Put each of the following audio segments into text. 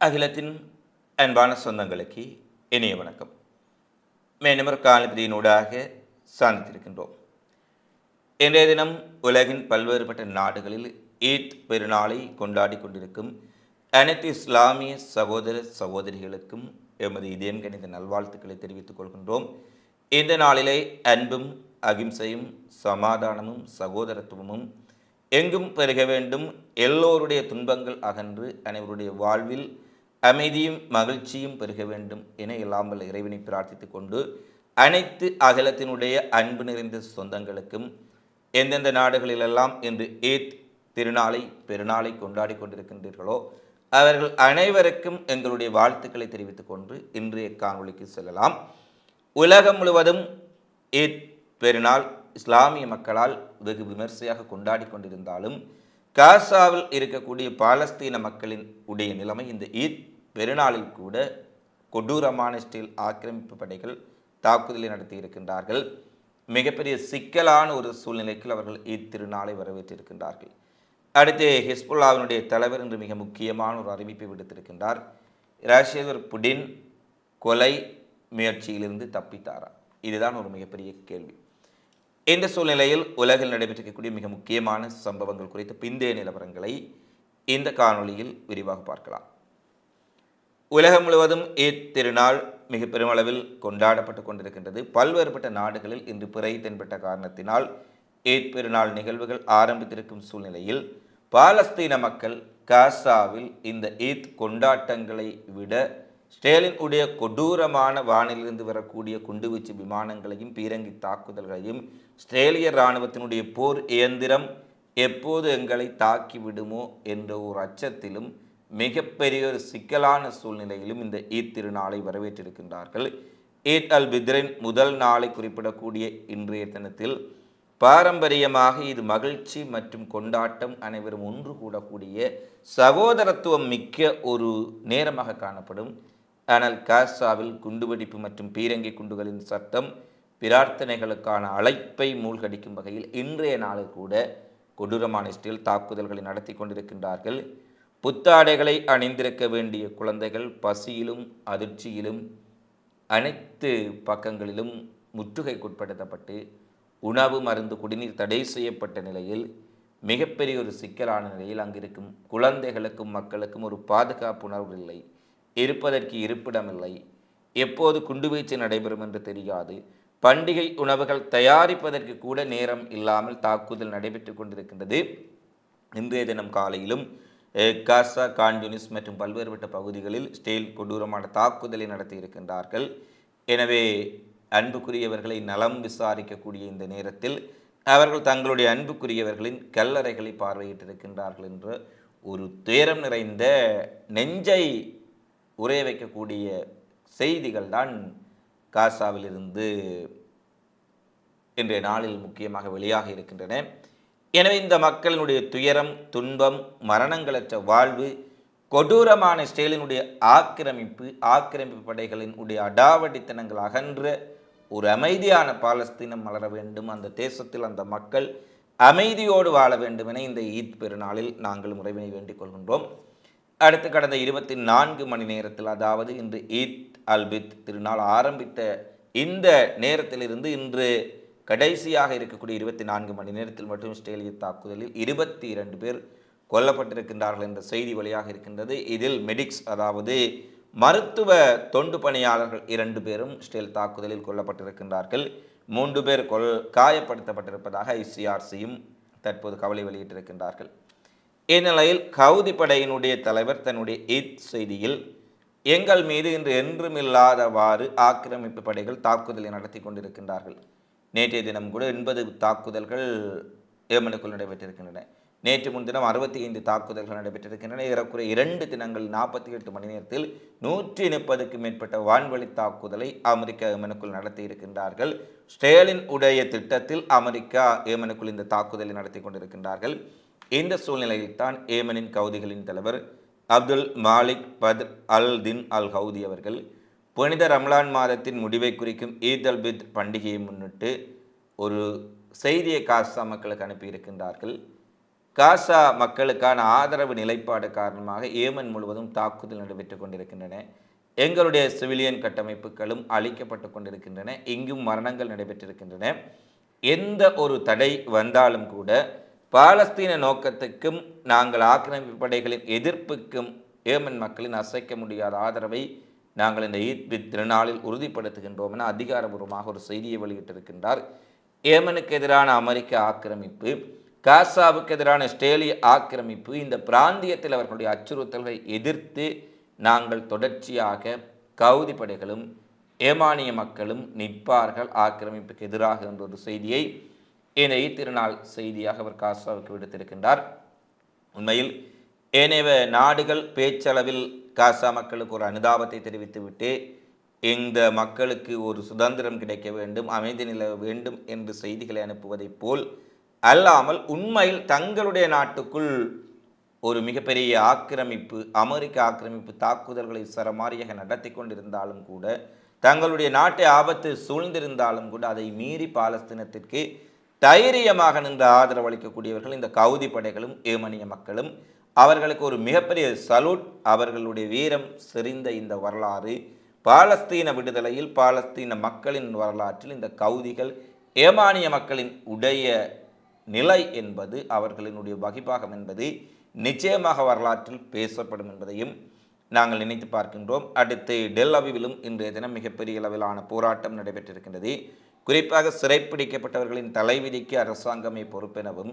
அகிலத்தின் அன்பான சொந்தங்களுக்கு இனிய வணக்கம். மேனமர் காலப்பதியினூடாக சார்ந்திருக்கின்றோம். இன்றைய தினம் உலகின் பல்வேறுபட்ட நாடுகளில் ஈத் பெருநாளை கொண்டாடி கொண்டிருக்கும் அனைத்து இஸ்லாமிய சகோதர சகோதரிகளுக்கும் எமது இதயம் கணித நல்வாழ்த்துக்களை தெரிவித்துக் கொள்கின்றோம். இந்த நாளிலே அன்பும் அகிம்சையும் சமாதானமும் சகோதரத்துவமும் எங்கும் பெருக வேண்டும். எல்லோருடைய துன்பங்கள் அகன்று அனைவருடைய வாழ்வில் அமைதியும் மகிழ்ச்சியும் பெருக வேண்டும் என இல்லாமல் இறைவனை பிரார்த்தித்துக் கொண்டு அனைத்து அகலத்தினுடைய அன்பு நிறைந்த சொந்தங்களுக்கும் எந்தெந்த நாடுகளிலெல்லாம் இன்று ஏத் திருநாளை பெருநாளை கொண்டாடி கொண்டிருக்கின்றீர்களோ அவர்கள் அனைவருக்கும் எங்களுடைய வாழ்த்துக்களை தெரிவித்துக் கொண்டு இன்றைய காணொலிக்கு செல்லலாம். உலகம் முழுவதும் ஈத் பெருநாள் இஸ்லாமிய மக்களால் வெகு விமர்சையாக கொண்டாடி கொண்டிருந்தாலும் காசாவில் இருக்கக்கூடிய பாலஸ்தீன மக்களின் உடைய நிலைமை இந்த ஈத் பெருநாளில் கூட கொடூரமான ஸ்டீல் ஆக்கிரமிப்பு படைகள் தாக்குதலை நடத்தி இருக்கின்றார்கள். மிகப்பெரிய சிக்கலான ஒரு சூழ்நிலைக்கு அவர்கள் ஈத் திருநாளை வரவேற்றிருக்கின்றார்கள் அடுத்து ஹிஸ்புல்லாவினுடைய தலைவர் என்று மிக முக்கியமான ஒரு அறிவிப்பை விடுத்திருக்கின்றார். ரஷ்யவர் புடின் கொலை முயற்சியிலிருந்து தப்பித்தாரா? இதுதான் ஒரு மிகப்பெரிய கேள்வி. இந்த சூழ்நிலையில் உலகில் நடைபெற்றிருக்கக்கூடிய மிக முக்கியமான சம்பவங்கள் குறித்த பிந்தைய நிலவரங்களை இந்த காணொளியில் விரிவாக பார்க்கலாம். உலகம் முழுவதும் ஈத் திருநாள் மிக பெருமளவில் கொண்டாடப்பட்டு கொண்டிருக்கின்றது. பல்வேறுபட்ட நாடுகளில் இன்று பிறை தென்பட்ட காரணத்தினால் ஈத் பெருநாள் நிகழ்வுகள் ஆரம்பித்திருக்கும் சூழ்நிலையில் பாலஸ்தீன மக்கள் காசாவில் இந்த ஈத் கொண்டாட்டங்களை விட ஸ்டேலின் உடைய கொடூரமான வானிலிருந்து வரக்கூடிய குண்டுவீச்சு விமானங்களையும் பீரங்கி தாக்குதல்களையும் ஸ்ட்ரேலிய இராணுவத்தினுடைய போர் இயந்திரம் எப்போது எங்களை தாக்கி விடுமோ என்ற ஒரு அச்சத்திலும் மிகப்பெரிய ஒரு சிக்கலான சூழ்நிலையிலும் இந்த ஈத் திருநாளை வரவேற்றிருக்கின்றார்கள். ஈத் அல் பித்ரின் முதல் நாளை குறிப்பிடக்கூடிய இன்றைய தினத்தில் பாரம்பரியமாக இது மகிழ்ச்சி மற்றும் கொண்டாட்டம் அனைவரும் ஒன்று கூடக்கூடிய சகோதரத்துவம் மிக்க ஒரு நேரமாக காணப்படும். ஆனால் காசாவில் குண்டுவெடிப்பு மற்றும் பீரங்கி குண்டுகளின் சத்தம் பிரார்த்தனைகளுக்கான அழைப்பை மூழ்கடிக்கும் வகையில் இன்றைய நாளில் கூட கொடூரமான ஸ்டீல் தாக்குதல்களை நடத்தி கொண்டிருக்கின்றார்கள். புத்தாடைகளை அணிந்திருக்க வேண்டிய குழந்தைகள் பசியிலும் அதிர்ச்சியிலும் அனைத்து பக்கங்களிலும் முற்றுகைக்குட்படுத்தப்பட்டு உணவு மருந்து குடிநீர் தடை செய்யப்பட்ட நிலையில் மிகப்பெரிய ஒரு சிக்கலான நிலையில் அங்கிருக்கும் குழந்தைகளுக்கும் மக்களுக்கும் ஒரு பாதுகாப்பு உணர்வு இல்லை. இருப்பதற்கு இருப்பிடமில்லை. எப்போது குண்டுவீச்சு நடைபெறும் என்று தெரியாது. பண்டிகை உணவுகள் தயாரிப்பதற்கு கூட நேரம் இல்லாமல் தாக்குதல் நடைபெற்று கொண்டிருக்கின்றது. இன்றைய தினம் காலையிலும் காசா கான்யூனிஸ் மற்றும் பல்வேறுபட்ட பகுதிகளில் ஸ்டேல் கொடூரமான தாக்குதலை நடத்தி இருக்கின்றார்கள். எனவே அன்புக்குரியவர்களை நலம் விசாரிக்கக்கூடிய இந்த நேரத்தில் அவர்கள் தங்களுடைய அன்புக்குரியவர்களின் கல்லறைகளை பார்வையிட்டிருக்கின்றார்கள் என்ற ஒரு துயரம் நிறைந்த நெஞ்சை உரைய வைக்கக்கூடிய செய்திகள் தான் காசாவிலிருந்து இன்றைய நாளில் முக்கியமாக வெளியாக இருக்கின்றன. எனவே இந்த மக்களினுடைய துயரம் துன்பம் மரணங்களற்ற வாழ்வு கொடூரமான ஸ்டேலினுடைய ஆக்கிரமிப்பு ஆக்கிரமிப்பு படைகளின் உடைய அடாவடித்தனங்கள் அகன்ற ஒரு அமைதியான பாலஸ்தீனம் மலர வேண்டும். அந்த தேசத்தில் அந்த மக்கள் அமைதியோடு வாழ வேண்டும் என இந்த ஈத் பெருநாளில் நாங்கள் முறைவினை வேண்டிக் கொள்கின்றோம். அடுத்து கடந்த இருபத்தி நான்கு மணி நேரத்தில் அதாவது இன்று ஈத் அல்பித் திருநாள் ஆரம்பித்த இந்த நேரத்திலிருந்து இன்று கடைசியாக இருக்கக்கூடிய இருபத்தி நான்கு மணி நேரத்தில் மட்டும் இஸ்ரேலிய தாக்குதலில் இருபத்தி இரண்டு பேர் கொல்லப்பட்டிருக்கின்றார்கள் என்ற செய்தி வழியாக இருக்கின்றது. இதில் மெடிக்ஸ் அதாவது மருத்துவ தொண்டு பணியாளர்கள் இரண்டு பேரும் இஸ்ரேல் தாக்குதலில் கொல்லப்பட்டிருக்கின்றார்கள். மூன்று பேர் கொல் காயப்படுத்தப்பட்டிருப்பதாக ஐசிஆர்சியும் தற்போது கவலை வெளியிட்டிருக்கின்றார்கள். இந்நிலையில் கவுதி படையினுடைய தலைவர் தன்னுடைய ஈத் செய்தியில் எங்கள் மீது இன்று என்றுமில்லாதவாறு ஆக்கிரமிப்பு படைகள் தாக்குதலை நடத்தி கொண்டிருக்கின்றார்கள். நேற்றைய தினம் கூட எண்பது தாக்குதல்கள் ஏமனுக்குள் நடைபெற்றிருக்கின்றன. நேற்று முன்தினம் அறுபத்தி ஐந்து தாக்குதல்கள் நடைபெற்றிருக்கின்றன. ஏறக்குறைய இரண்டு தினங்கள் நாற்பத்தி எட்டு மணி நேரத்தில் நூற்றி முப்பதுக்கும் மேற்பட்ட வான்வழி தாக்குதலை அமெரிக்கா ஏமனுக்குள் நடத்தி இருக்கின்றார்கள். ஸ்டேலின் உடைய திட்டத்தில் அமெரிக்கா ஏமனுக்குள் இந்த தாக்குதலை நடத்தி கொண்டிருக்கின்றார்கள். இந்த சூழ்நிலையில் தான் ஏமனின் கவுதிகளின் தலைவர் அப்துல் மாலிக் பத் அல் தின் அல் ஹவுதி அவர்கள் புனித ரம்லான் மாதத்தின் முடிவை குறிக்கும் ஈத் அல் பித் பண்டிகையை முன்னிட்டு ஒரு செய்தியை காசா மக்களுக்கு அனுப்பியிருக்கின்றார்கள். காசா மக்களுக்கான ஆதரவு நிலைப்பாடு காரணமாக ஏமன் முழுவதும் தாக்குதல் நடைபெற்று கொண்டிருக்கின்றன. எங்களுடைய சிவிலியன் கட்டமைப்புகளும் அழிக்கப்பட்டு கொண்டிருக்கின்றன. இங்கும் மரணங்கள் நடைபெற்றிருக்கின்றன. எந்த ஒரு தடை வந்தாலும் கூட பாலஸ்தீன நோக்கத்துக்கும் நாங்கள் ஆக்கிரமிப்பு படைகளின் எதிர்ப்புக்கும் ஏமன் மக்களின் அசைக்க முடியாத ஆதரவை நாங்கள் இந்த ஈத் திருநாளில் உறுதிப்படுத்துகின்றோம் என அதிகாரபூர்வமாக ஒரு செய்தியை வெளியிட்டிருக்கின்றார். ஏமனுக்கு எதிரான அமெரிக்க ஆக்கிரமிப்பு காசாவுக்கு எதிரான இஸ்ரேலிய ஆக்கிரமிப்பு இந்த பிராந்தியத்தில் அவர்களுடைய அச்சுறுத்தல்களை எதிர்த்து நாங்கள் தொடர்ச்சியாக கவுதி படைகளும் ஏமானிய மக்களும் நிற்பார்கள் ஆக்கிரமிப்புக்கு எதிராக என்ற ஒரு செய்தியை ஏனைய திருநாள் செய்தியாக அவர் காசாவுக்கு விடுத்திருக்கின்றார். உண்மையில் ஏனைய நாடுகள் பேச்சளவில் காசா மக்களுக்கு ஒரு அனுதாபத்தை தெரிவித்துவிட்டு இந்த மக்களுக்கு ஒரு சுதந்திரம் கிடைக்க வேண்டும் அமைதி நிலவ வேண்டும் என்று செய்திகளை அனுப்புவதைப் போல் அல்லாமல் உண்மையில் தங்களுடைய நாட்டுக்குள் ஒரு மிகப்பெரிய ஆக்கிரமிப்பு அமெரிக்க ஆக்கிரமிப்பு தாக்குதல்களை சரமாரியாக நடத்தி கொண்டிருந்தாலும் கூட தங்களுடைய நாட்டை ஆபத்து சூழ்ந்திருந்தாலும் கூட அதை மீறி பாலஸ்தீனத்திற்கு தைரியமாக நின்று ஆதரவு அளிக்கக்கூடியவர்கள் இந்த கவுதி படைகளும் ஏமனிய மக்களும். அவர்களுக்கு ஒரு மிகப்பெரிய சலூட். அவர்களுடைய வீரம் செறிந்த இந்த வரலாறு. பாலஸ்தீன விடுதலையில் பாலஸ்தீன மக்களின் வரலாற்றில் இந்த கவுதிகள் ஏமானிய மக்களின் உடைய நிலை என்பது அவர்களினுடைய வகிபாகம் என்பது நிச்சயமாக வரலாற்றில் பேசப்படும் என்பதையும் நாங்கள் நினைத்து பார்க்கின்றோம். அடுத்து டெல் அவிவிலும் இன்றைய தினம் மிகப்பெரிய அளவிலான போராட்டம் நடைபெற்றிருக்கின்றது. குறிப்பாக சிறைப்பிடிக்கப்பட்டவர்களின் தலைவிதிக்கு அரசாங்கமே பொறுப்பெனவும்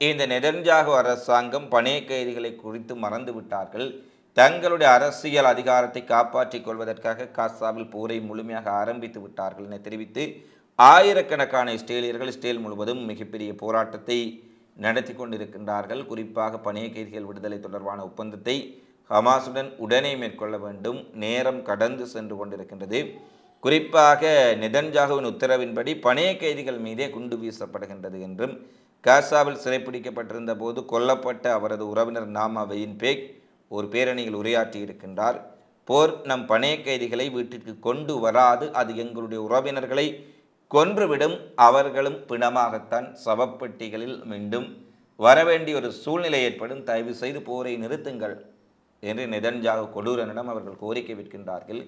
இந்த நெதன்ஜாகு அரசாங்கம் பணைய கைதிகளை குறித்து மறந்துவிட்டார்கள் தங்களுடைய அரசியல் அதிகாரத்தை காப்பாற்றிக் கொள்வதற்காக காசாவில் போரை முழுமையாக ஆரம்பித்து விட்டார்கள் என தெரிவித்து ஆயிரக்கணக்கான இஸ்ரேலியர்கள் இஸ்ரேல் முழுவதும் மிகப்பெரிய போராட்டத்தை நடத்தி கொண்டிருக்கின்றார்கள். குறிப்பாக பணைய கைதிகள் விடுதலை தொடர்பான ஒப்பந்தத்தை ஹமாசுடன் உடனே மேற்கொள்ள வேண்டும். நேரம் கடந்து சென்று கொண்டிருக்கின்றது. குறிப்பாக நிதன்ஜாகுவின் உத்தரவின்படி பணைய கைதிகள் மீதே குண்டு வீசப்படுகின்றது என்றும் காசாவில் சிறைப்பிடிக்கப்பட்டிருந்த போது கொல்லப்பட்ட அவரது உறவினர் நாமா வெயின்பேக் ஒரு பேரணியில் உரையாற்றி இருக்கின்றார். போர் நம் பணைய கைதிகளை வீட்டிற்கு கொண்டு வராது அது எங்களுடைய உறவினர்களை கொன்றுவிடும் அவர்களும் பிணமாகத்தான் சவப்பெட்டிகளில் மீண்டும் வரவேண்டிய ஒரு சூழ்நிலை ஏற்படும். தயவு செய்து போரை நிறுத்துங்கள் என்று நெதன்ஜாகு கொடூரனிடம் அவர்கள் கோரிக்கை விற்கின்றார்கள்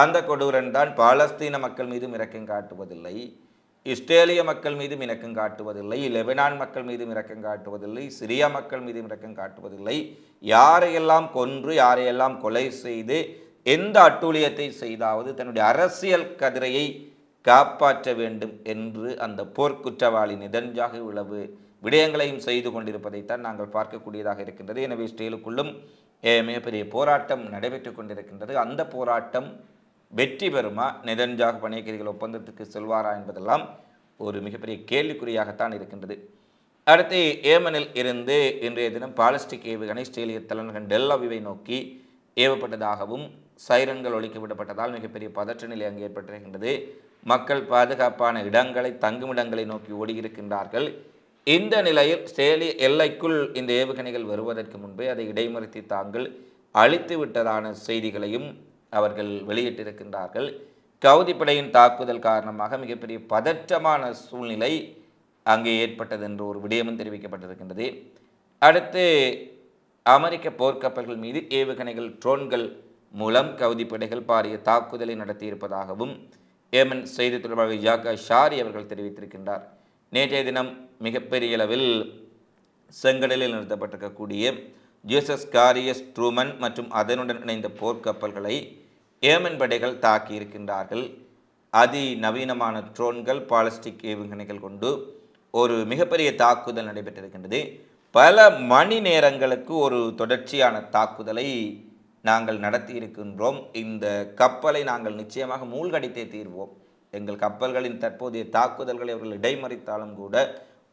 அந்த கொடூரன் தான் பாலஸ்தீன மக்கள் மீதும் இறக்கம் காட்டுவதில்லை இஸ்ரேலிய மக்கள் மீதும் இறக்கம் காட்டுவதில்லை லெபனான் மக்கள் மீதும் இறக்கம் காட்டுவதில்லை சிரியா மக்கள் மீதும் இறக்கம் காட்டுவதில்லை. யாரையெல்லாம் கொன்று யாரையெல்லாம் கொலை செய்து எந்த அட்டூழியத்தை செய்தாவது தன்னுடைய அரசியல் கதிரையை காப்பாற்ற வேண்டும் என்று அந்த போர்க்குற்றவாளி நிதஞ்சாக உளவு விடயங்களையும் செய்து கொண்டிருப்பதைத்தான் நாங்கள் பார்க்கக்கூடியதாக இருக்கின்றது. எனவே இஸ்ரேலுக்குள்ளும் மிகப்பெரிய போராட்டம் நடைபெற்று கொண்டிருக்கின்றது. அந்த போராட்டம் வெற்றி பெறுமா? நெதன்ஜாக பணியக்கிரிகள் ஒப்பந்தத்துக்கு செல்வாரா என்பதெல்லாம் ஒரு மிகப்பெரிய கேள்விக்குறியாகத்தான் இருக்கின்றது. அடுத்து ஏமனில் இருந்து இன்றைய தினம் பாலிஸ்டிக் ஏவுகணை இஸ்ரேலிய தலைநகர் டெல்லாவிவை நோக்கி ஏவப்பட்டதாகவும் சைரன்கள் ஒழிக்க விடப்பட்டதால் மிகப்பெரிய பதற்ற நிலை அங்கு ஏற்பட்டிருக்கின்றது. மக்கள் பாதுகாப்பான இடங்களை தங்குமிடங்களை நோக்கி ஓடியிருக்கின்றார்கள். இந்த நிலையில் இஸ்ரேலிய எல்லைக்குள் இந்த ஏவுகணைகள் வருவதற்கு முன்பே அதை இடைமறித்து தாங்கள் அழித்து விட்டதான செய்திகளையும் அவர்கள் வெளியிட்டிருக்கின்றார்கள். கவுதிப்படையின் தாக்குதல் காரணமாக மிகப்பெரிய பதற்றமான சூழ்நிலை அங்கே ஏற்பட்டது என்று ஒரு விடயமும் தெரிவிக்கப்பட்டிருக்கின்றது. அடுத்து அமெரிக்க போர்க்கப்பல்கள் மீது ஏவுகணைகள் ட்ரோன்கள் மூலம் கவுதிப்படைகள் பாரிய தாக்குதலை நடத்தியிருப்பதாகவும் ஏமன் செய்தி தொடர்பாளர் ஜாக்கா ஷாரி அவர்கள் தெரிவித்திருக்கின்றார். நேற்றைய தினம் மிகப்பெரிய அளவில் செங்கடலில் நிறுத்தப்பட்டிருக்கக்கூடிய ஜேசஸ் காரியஸ் ட்ரூமன் மற்றும் அதனுடன் இணைந்த போர்க்கப்பல்களை ஏமன் படைகள் தாக்கி இருக்கின்றார்கள். அதி நவீனமான ட்ரோன்கள் பாலிஸ்டிக் ஏவுகணைகள் கொண்டு ஒரு மிகப்பெரிய தாக்குதல் நடைபெற்றிருக்கின்றது. பல மணி நேரங்களுக்கு ஒரு தொடர்ச்சியான தாக்குதலை நாங்கள் நடத்தி இருக்கின்றோம். இந்த கப்பலை நாங்கள் நிச்சயமாக மூழ்கடித்தே தீர்வோம். எங்கள் கப்பல்களின் தற்போதைய தாக்குதல்களை அவர்கள் இடைமறித்தாலும் கூட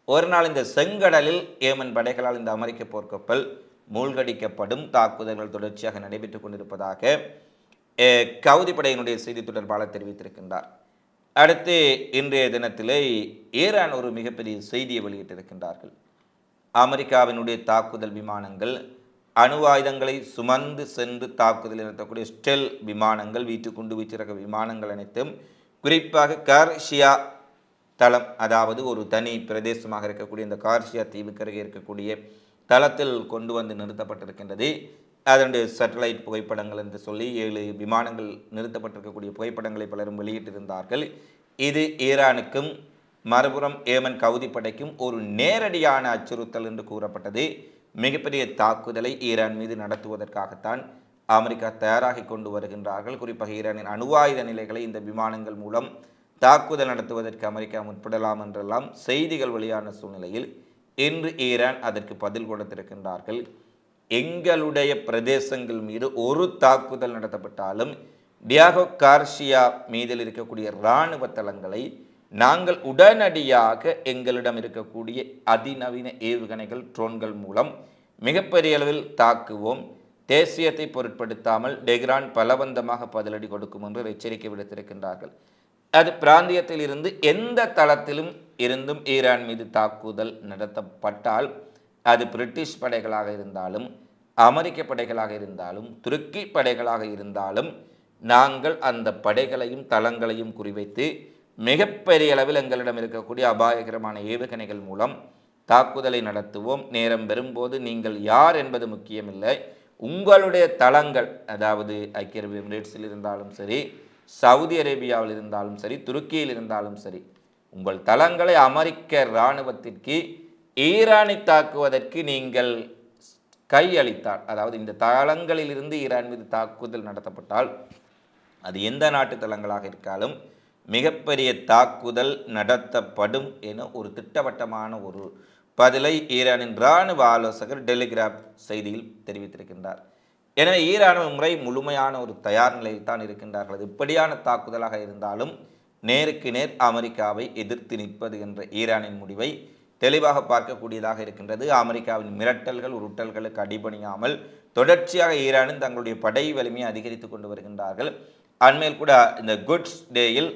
ஒரு நாள் இந்த செங்கடலில் ஏமன் படைகளால் இந்த அமெரிக்க போர்க்கப்பல் மூழ்கடிக்கப்படும் தாக்குதல்கள் தொடர்ச்சியாக நடைபெற்று கொண்டிருப்பதாக கவுதி படையினுடைய செய்தி தொடர்பாளர் தெரிவித்திருக்கின்றார். அடுத்து இன்றைய தினத்திலே ஈரான் ஒரு மிகப்பெரிய செய்தியை வெளியிட்டிருக்கின்றார்கள். அமெரிக்காவினுடைய தாக்குதல் விமானங்கள் அணு ஆயுதங்களை சுமந்து சென்று தாக்குதல் நடத்தக்கூடிய ஸ்டெல் விமானங்கள் வீட்டுக்குண்டு வீச்சிறக விமானங்கள் அனைத்தும் குறிப்பாக கார்ஷியா தளம் அதாவது ஒரு தனி பிரதேசமாக இருக்கக்கூடிய இந்த கார்ஷியா தீவுக்கருகே இருக்கக்கூடிய தளத்தில் கொண்டு வந்து நிறுத்தப்பட்டிருக்கின்றது. அதனுடைய சேட்டலைட் புகைப்படங்கள் என்று சொல்லி ஏழு விமானங்கள் நிறுத்தப்பட்டிருக்கக்கூடிய புகைப்படங்களை பலரும் வெளியிட்டிருந்தார்கள். இது ஈரானுக்கும் மறுபுறம் ஏமன் கவுதி படைக்கும் ஒரு நேரடியான அச்சுறுத்தல் என்று கூறப்பட்டது. மிகப்பெரிய தாக்குதலை ஈரான் மீது நடத்துவதற்காகத்தான் அமெரிக்கா தயாராகி கொண்டு வருகின்றார்கள். குறிப்பாக ஈரானின் அணுவாயுத நிலைகளை இந்த விமானங்கள் மூலம் தாக்குதல் நடத்துவதற்கு அமெரிக்கா முற்படலாம் என்றெல்லாம் செய்திகள் வெளியான சூழ்நிலையில் இன்று ஈரான் அதற்கு பதில் கொடுத்திருக்கின்றார்கள். எங்களுடைய பிரதேசங்கள் மீது ஒரு தாக்குதல் நடத்தப்பட்டாலும் டியாகோ கார்ஷியா மீதில் இருக்கக்கூடிய இராணுவ தளங்களை நாங்கள் உடனடியாக எங்களிடம் இருக்கக்கூடிய அதிநவீன ஏவுகணைகள் ட்ரோன்கள் மூலம் மிகப்பெரிய அளவில் தாக்குவோம். தேசியத்தை பொருட்படுத்தாமல் டெஹ்ரான் பலவந்தமாக பதிலடி கொடுக்கும் என்று எச்சரிக்கை விடுத்திருக்கின்றார்கள். அது பிராந்தியத்தில் இருந்து எந்த தளத்திலும் இருந்தும் ஈரான் மீது தாக்குதல் நடத்தப்பட்டால் அது பிரிட்டிஷ் படைகளாக இருந்தாலும் அமெரிக்க படைகளாக இருந்தாலும் துருக்கி படைகளாக இருந்தாலும் நாங்கள் அந்த படைகளையும் தளங்களையும் குறிவைத்து மிகப்பெரிய அளவில் எங்களிடம் இருக்கக்கூடிய அபாயகரமான ஏவுகணைகள் மூலம் தாக்குதலை நடத்துவோம். நேரம் பெறும்போது நீங்கள் யார் என்பது முக்கியமில்லை. உங்களுடைய தளங்கள் அதாவது ஐக்கிய அரபு எமிரேட்ஸில் இருந்தாலும் சரி சவுதி அரேபியாவில் இருந்தாலும் சரி துருக்கியில் இருந்தாலும் சரி உங்கள் தளங்களை அமெரிக்க இராணுவத்திற்கு ஈரானை தாக்குவதற்கு நீங்கள் கையளித்தால் அதாவது இந்த தளங்களிலிருந்து ஈரான் மீது தாக்குதல் நடத்தப்பட்டால் அது எந்த நாட்டு தளங்களாக இருக்காலும் மிகப்பெரிய தாக்குதல் நடத்தப்படும் என ஒரு திட்டவட்டமான ஒரு பதிலை ஈரானின் இராணுவ ஆலோசகர் டெலிகிராப் செய்தியில் தெரிவித்திருக்கின்றார். எனவே ஈரானுவ முறை முழுமையான ஒரு தயார் நிலையில் தான் இருக்கின்றார்கள். அது இப்படியான தாக்குதலாக இருந்தாலும் நேருக்கு நேர் அமெரிக்காவை எதிர்த்து நிற்பது என்ற ஈரானின் முடிவை தெளிவாக பார்க்கக்கூடியதாக இருக்கின்றது. அமெரிக்காவின் மிரட்டல்கள் உருட்டல்களுக்கு அடிபணியாமல் தொடர்ச்சியாக ஈரானும் தங்களுடைய படை வலிமையை அதிகரித்து கொண்டு வருகின்றார்கள். அண்மையில் கூட இந்த குட்ஸ் டேயில்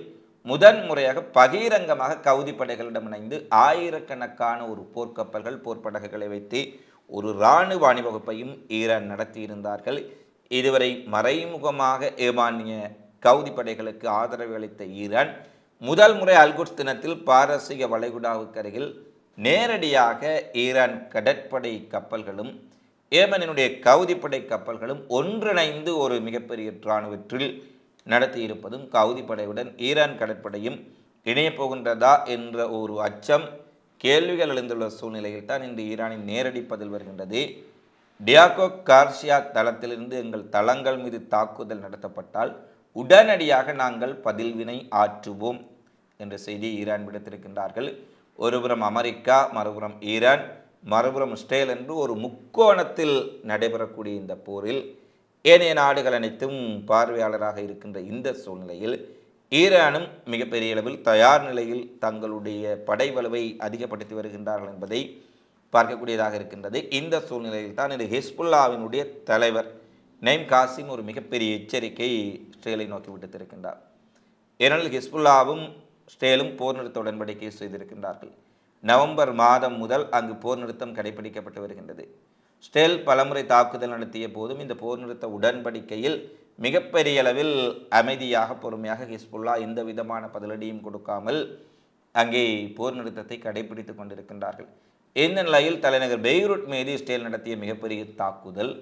முதன் முறையாக பகிரங்கமாக கவுதி படைகளிடம் இணைந்து ஆயிரக்கணக்கான ஒரு போர்க்கப்பல்கள் போர்ப்படகுகளை வைத்து ஒரு இராணுவ அணிவகுப்பையும் ஈரான் நடத்தியிருந்தார்கள். இதுவரை மறைமுகமாக ஏமானிய கவுதி படைகளுக்கு ஆதரவு அளித்த ஈரான் முதல் முறை அல்குட்ஸ் தினத்தில் பாரசீக வளைகுடாவுக்கு அருகில் நேரடியாக ஈரான் கடற்படை கப்பல்களும் ஏமனினுடைய கவுதிப்படை கப்பல்களும் ஒன்றிணைந்து ஒரு மிகப்பெரிய இராணுவற்றில் நடத்தியிருப்பதும் கவுதிப்படையுடன் ஈரான் கடற்படையும் இணையப்போகின்றதா என்ற ஒரு அச்சம் கேள்விகள் எழுந்துள்ள சூழ்நிலையில் தான் இன்று ஈரானின் நேரடி பதில் வருகின்றது. டியாகோ கார்ஷியா தளத்திலிருந்து எங்கள் தளங்கள் மீது தாக்குதல் நடத்தப்பட்டால் உடனடியாக நாங்கள் பதில்வினை ஆற்றுவோம் என்ற செய்தி ஈரான் விடுத்திருக்கின்றார்கள். ஒருபுறம் அமெரிக்கா மறுபுறம் ஈரான் மறுபுறம் இஸ்ரேல் என்று ஒரு முக்கோணத்தில் நடைபெறக்கூடிய இந்த போரில் ஏனைய நாடுகள் அனைத்தும் பார்வையாளராக இருக்கின்ற இந்த சூழ்நிலையில் ஈரானும் மிகப்பெரிய அளவில் தயார் நிலையில் தங்களுடைய படை வலுவை அதிகப்படுத்தி வருகின்றார்கள் என்பதை பார்க்கக்கூடியதாக இருக்கின்றது. இந்த சூழ்நிலையில் தான் இது ஹிஸ்புல்லாவினுடைய தலைவர் நெய்ம் காசிம் ஒரு மிகப்பெரிய எச்சரிக்கை இஸ்ரேலை நோக்கி விடுத்திருக்கின்றார். ஏனெனில் ஹிஸ்புல்லாவும் ஸ்டேலும் போர் நிறுத்த உடன்படிக்கை செய்திருக்கின்றார்கள். நவம்பர் மாதம் முதல் அங்கு போர் நிறுத்தம் கடைபிடிக்கப்பட்டு வருகின்றது. ஸ்டேல் பலமுறை தாக்குதல் நடத்திய போதும் இந்த போர் நிறுத்த உடன்படிக்கையில் மிகப்பெரிய அளவில் அமைதியாக பொறுமையாக ஹிஸ்புல்லா எந்த விதமான பதிலடியும் கொடுக்காமல் அங்கே போர் நிறுத்தத்தை கடைபிடித்து கொண்டிருக்கின்றார்கள். இந்த நிலையில் தலைநகர் பெய்ரூட் மீது இஸ்ரேல் நடத்திய மிகப்பெரிய தாக்குதல்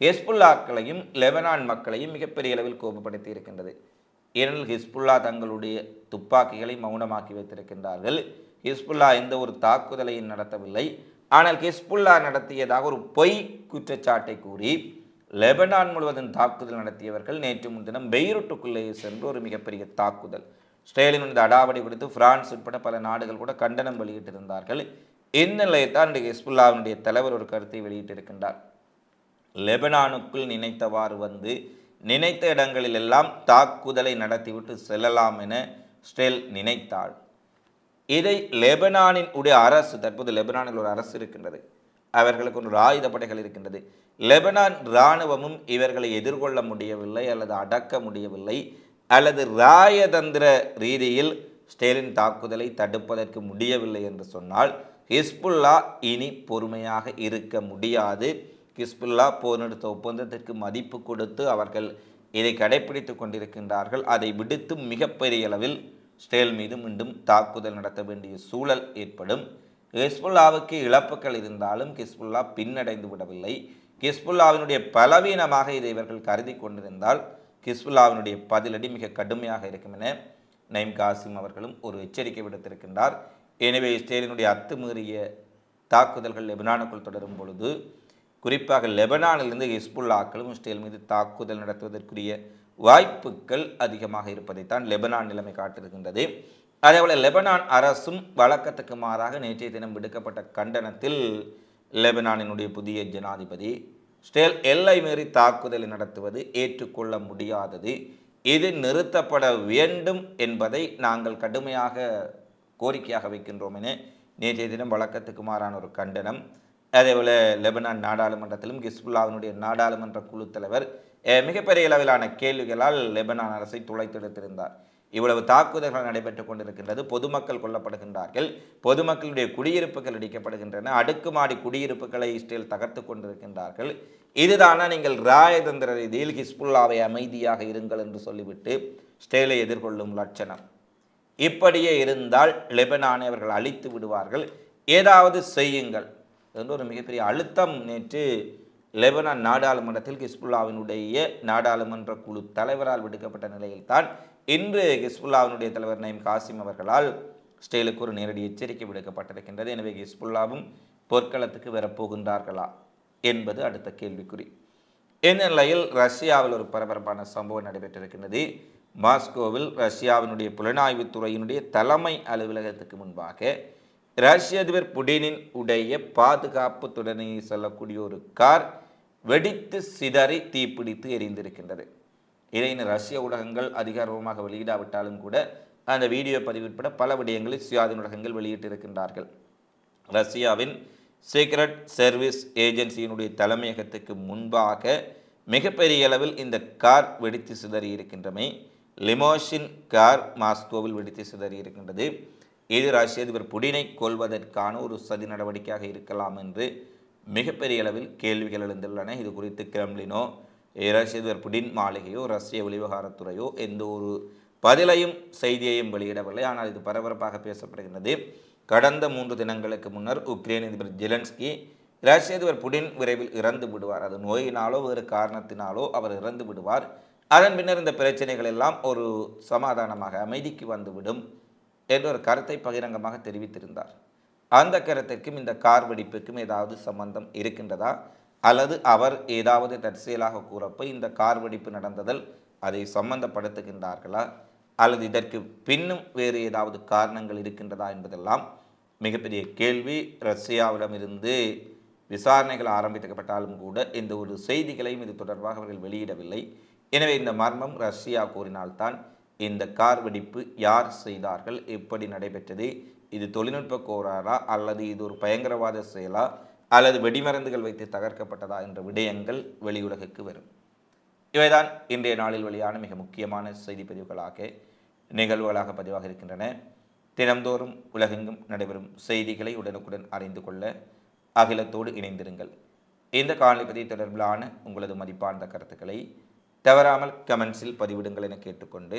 ஹெஸ்புல்லாக்களையும் லெபனான் மக்களையும் மிகப்பெரிய அளவில் கோபப்படுத்தி இருக்கின்றது. ஏனெனில் ஹிஸ்புல்லா தங்களுடைய துப்பாக்கிகளை மௌனமாக்கி வைத்திருக்கின்றார்கள். ஹிஸ்புல்லா எந்த ஒரு தாக்குதலையும் நடத்தவில்லை. ஆனால் ஹிஸ்புல்லா நடத்தியதாக ஒரு பொய் குற்றச்சாட்டை கூறி லெபனான் முழுவதும் தாக்குதல் நடத்தியவர்கள் நேற்று முன்தினம் பெய்ரூட்டுக்குள்ளே சென்று ஒரு மிகப்பெரிய தாக்குதல். ஸ்டேலின் அடாவடி குறித்து பிரான்ஸ் உட்பட பல நாடுகள் கூட கண்டனம் வெளியிட்டிருந்தார்கள். இந்த நிலையத்தான் இன்றைக்கு ஹிஸ்புல்லாவினுடைய தலைவர் ஒரு கருத்தை வெளியிட்டிருக்கின்றார். லெபனானுக்குள் நினைத்தவாறு வந்து நினைத்த இடங்களிலெல்லாம் தாக்குதலை நடத்திவிட்டு செல்லலாம் என ஸ்டெல் நினைத்தாள். இதை லெபனானின் உடைய அரசு தற்போது லெபனானில் ஒரு அரசு இருக்கின்றது அவர்களுக்கு ஒரு ஆயுத படைகள் இருக்கின்றது. லெபனான் இராணுவமும் இவர்களை எதிர்கொள்ள முடியவில்லை அல்லது அடக்க முடியவில்லை அல்லது ராயதந்திர ரீதியில் ஸ்டேலின் தாக்குதலை தடுப்பதற்கு முடியவில்லை என்று சொன்னால் ஹிஸ்புல்லா இனி பொறுமையாக இருக்க முடியாது. ஹிஸ்புல்லா போர் நிறுத்த ஒப்பந்தத்திற்கு மதிப்பு கொடுத்து அவர்கள் இதை கடைபிடித்து கொண்டிருக்கின்றார்கள். அதை விடுத்து மிகப்பெரிய அளவில் ஸ்டேல் மீது மீண்டும் தாக்குதல் நடத்த வேண்டிய சூழல் ஏற்படும். ஹிஸ்புல்லாவுக்கு இழப்புகள் இருந்தாலும் ஹிஸ்புல்லா பின்னடைந்து விடவில்லை. ஹிஸ்புல்லாவினுடைய பலவீனமாக இதை இவர்கள் கருதி கொண்டிருந்தால் ஹிஸ்புல்லாவினுடைய பதிலடி மிக கடுமையாக இருக்கும் என நைம் காசிம் அவர்களும் ஒரு எச்சரிக்கை விடுத்திருக்கின்றார். எனவே இஸ்ரேலினுடைய அத்துமீறிய தாக்குதல்கள் லெபனானுக்குள் தொடரும் பொழுது குறிப்பாக லெபனானிலிருந்து ஹிஸ்புல்லாக்களும் இஸ்ரேல் மீது தாக்குதல் நடத்துவதற்குரிய வாய்ப்புகள் அதிகமாக இருப்பதைத்தான் லெபனான் நிலைமை காட்டிருக்கின்றது அதேபோல் லெபனான் அரசும் வழக்கத்துக்கு மாறாக நேற்றைய தினம் விடுக்கப்பட்ட கண்டனத்தில் லெபனானினுடைய புதிய ஜனாதிபதி ஸ்டேல் எல்லை மீறி தாக்குதலை நடத்துவது ஏற்றுக்கொள்ள முடியாதது. இது நிறுத்தப்பட வேண்டும் என்பதை நாங்கள் கடுமையாக கோரிக்கையாக வைக்கின்றோம் என நேற்றைய தினம் வழக்கத்துக்கு மாறான ஒரு கண்டனம். அதேபோல் லெபனான் நாடாளுமன்றத்திலும் கிஸ்புல்லாவினுடைய நாடாளுமன்ற குழு தலைவர் மிகப்பெரிய அளவிலான கேள்விகளால் லெபனான் அரசை துளைத்தெடுத்திருந்தார். இவ்வளவு தாக்குதல்கள் நடைபெற்றுக் கொண்டிருக்கின்றது பொதுமக்கள் கொல்லப்படுகின்றார்கள் பொதுமக்களுடைய குடியிருப்புகள் இடிக்கப்படுகின்றன அடுக்குமாடி குடியிருப்புகளை இஸ்ரேல் தகர்த்து கொண்டிருக்கின்றார்கள். இதுதானா நீங்கள் ராயதந்திர ரீதியில் ஹிஸ்புல்லாவை அமைதியாக இருங்கள் என்று சொல்லிவிட்டு ஸ்டேலை எதிர்கொள்ளும் லட்சணம். இப்படியே இருந்தால் லெபனானை அவர்கள் அழித்து விடுவார்கள். ஏதாவது செய்யுங்கள். என்று ஒரு மிகப்பெரிய அழுத்தம் நேற்று லெபனான் நாடாளுமன்றத்தில் ஹிஸ்புல்லாவினுடைய நாடாளுமன்ற குழு தலைவரால் விடுக்கப்பட்ட நிலையில்தான் இன்று ஹிஸ்புல்லாவினுடைய தலைவர் நயம் காசிம் அவர்களால் ஸ்டேலுக்கு ஒரு நேரடி எச்சரிக்கை விடுக்கப்பட்டிருக்கின்றது. எனவே ஹிஸ்புல்லாவும் போர்க்களத்துக்கு வரப்போகின்றார்களா என்பது அடுத்த கேள்விக்குறி. இந்நிலையில் ரஷ்யாவில் ஒரு பரபரப்பான சம்பவம் நடைபெற்றிருக்கின்றது. மாஸ்கோவில் ரஷ்யாவினுடைய புலனாய்வுத் துறையினுடைய தலைமை அலுவலகத்துக்கு முன்பாக ரஷ்ய அதிபர் புடினின் உடைய பாதுகாப்பு துடனை செல்லக்கூடிய ஒரு கார் வெடித்து சிதறி தீப்பிடித்து எரிந்திருக்கின்றது. இதை ரஷ்ய ஊடகங்கள் அதிகாரமாக வெளியிடாவிட்டாலும் கூட அந்த வீடியோ பதிவு உட்பட பல விடயங்களை சுயாதீன ஊடகங்கள் வெளியிட்டிருக்கின்றார்கள். ரஷ்யாவின் சீக்ரெட் சர்வீஸ் ஏஜென்சியினுடைய தலைமையகத்துக்கு முன்பாக மிகப்பெரிய அளவில் இந்த கார் வெடித்து சிதறி இருக்கின்றமை லிமோஷின் கார் மாஸ்கோவில் வெடித்து சிதறி இருக்கின்றது இது ரஷ்ய அதிபர் புடினை கொள்வதற்கான ஒரு சதி நடவடிக்கையாக இருக்கலாம் என்று மிகப்பெரிய அளவில் கேள்விகள் எழுந்துள்ளன. இது குறித்து கிரெம்லினோ ரஷ்ய அதிபர் புடின் மாளிகையோ ரஷ்ய வெளிவகாரத்துறையோ எந்த ஒரு பதிலையும் செய்தியையும் வெளியிடவில்லை. ஆனால் இது பரபரப்பாக பேசப்படுகின்றது. கடந்த மூன்று தினங்களுக்கு முன்னர் உக்ரைன் அதிபர் ஜெலன்ஸ்கி ரஷ்ய அதிபர் புடின் விரைவில் இறந்து விடுவார். அது நோயினாலோ வேறு காரணத்தினாலோ அவர் இறந்து விடுவார். அதன் பின்னர் இந்த பிரச்சனைகள் எல்லாம் ஒரு சமாதானமாக அமைதிக்கு வந்துவிடும். என்ற ஒரு கருத்தை பகிரங்கமாக தெரிவித்திருந்தார். அந்த கருத்திற்கும் இந்த கார் வெடிப்புக்கும் ஏதாவது சம்பந்தம் இருக்கின்றதா? அல்லது அவர் ஏதாவது தற்செயலாக கூறப்போ இந்த கார் வெடிப்பு நடந்ததில் அதை சம்பந்தப்படுத்துகின்றார்களா? அல்லது இதற்கு பின்னும் வேறு ஏதாவது காரணங்கள் இருக்கின்றதா என்பதெல்லாம் மிகப்பெரிய கேள்வி. ரஷ்யாவிடமிருந்து விசாரணைகள் ஆரம்பிக்கப்பட்டாலும் கூட எந்த ஒரு செய்திகளையும் இது தொடர்பாக அவர்கள் வெளியிடவில்லை. எனவே இந்த மர்மம் ரஷ்யா கூறினால்தான் இந்த கார் வெடிப்பு யார் செய்தார்கள்? எப்படி நடைபெற்றது? இது தொழில்நுட்ப கோளாறா? அல்லது இது ஒரு பயங்கரவாத செயலா? அல்லது வெடிமருந்துகள் வைத்து தகர்க்கப்பட்டதா? என்ற விடயங்கள் வெளியுலகுக்கு வரும். இவைதான் இன்றைய நாளில் வெளியான மிக முக்கியமான செய்தி பதிவுகளாக நிகழ்வுகளாக பதிவாக இருக்கின்றன. தினந்தோறும் உலகெங்கும் நடைபெறும் செய்திகளை உடனுக்குடன் அறிந்து கொள்ள அகிலத்தோடு இணைந்திருங்கள். இந்த காணொலி பதிவு தொடர்பிலான உங்களது மதிப்பார்ந்த கருத்துக்களை தவறாமல் கமெண்ட்ஸில் பதிவிடுங்கள் என கேட்டுக்கொண்டு